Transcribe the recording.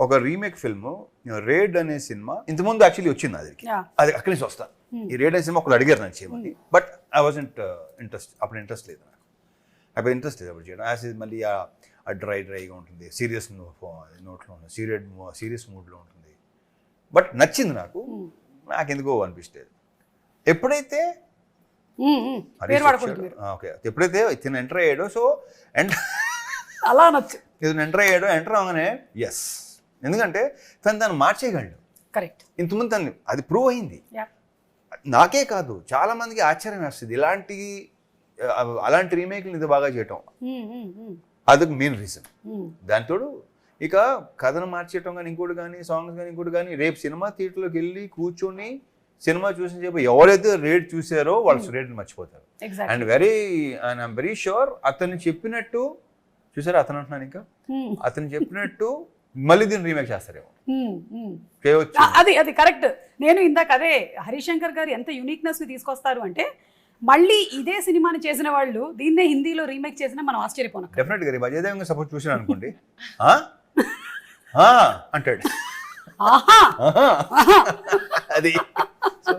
ఒక remake film raid అనే సినిమా ఇంతకుముందు యాక్చువల్లీ వచ్చింది అది. అది అక్కడి నుంచి వస్తా. ఈ రేడ్ అనే సినిమా ఒకళ్ళు అడిగారు నన్ను చేయమని. బట్ ఐ వాజంట్ ఇంట్రెస్ట్ అప్పుడు ఇంట్రెస్ట్ లేదు నాకు. అప్పుడు ఇంట్రెస్ట్ లేదు అప్పుడు చేయడం. యాజ్ ఇది మళ్ళీ ఆ డ్రై డ్రైగా ఉంటుంది. సీరియస్ నోట్లో ఉంటుంది సీరియస్ సీరియస్ మూడ్లో ఉంటుంది. బట్ నచ్చింది నాకు. నాకు ఎందుకో అనిపించలేదు ఎప్పుడైతే ఆ, ఓకే. ఎప్పుడైతే ఇతను ఎంటర్ అయ్యాడో సో ఎంటర్ అలా నచ్చు. ఇతను ఎంటర్ అయ్యాడో ఎంటర్ అవగానే ఎస్ ఎందుకంటే తను తను మార్చేయగలడు. కరెక్ట్ ఇంతకుముందు తను అది ప్రూవ్ అయింది. నాకే కాదు చాలా మందికి ఆశ్చర్యం వేస్తుంది. ఇలాంటి అలాంటి రీమేక్లు ఇది బాగా చేయటం. అది మెయిన్ రీజన్ దాంతోడు ఇక కథను మార్చేయటం కానీ ఇంకోటి కానీ సాంగ్స్ కానీ ఇంకోటి కానీ రేపు సినిమా థియేటర్లోకి వెళ్ళి కూర్చొని సినిమా చూసిన చెప్పి ఎవరైతే రేట్ చూసారో వాళ్ళు రేట్ని మర్చిపోతారు. Exact and very and I'm very sure అతను చెప్పినట్టు చూసారా అతను అంటున్నాను ఇంకా? అతను చెప్పినట్టు మళ్ళీ దీన్ని రీమేక్ చేస్తారేమో. అది అది కరెక్ట్ నేను ఇందాక అదే హరిశంకర్ గారు ఎంత యూనిక్నెస్ని తీసుకొస్తారు అంటే మళ్ళీ ఇదే సినిమాని చేసిన వాళ్ళు దీన్నే హిందీలో రీమేక్ చేసినా మనం ఆశ్చర్యపోను డెఫినెట్గా అజయ్ దేవంగా అనుకోండి. అంటాడు. అది. సో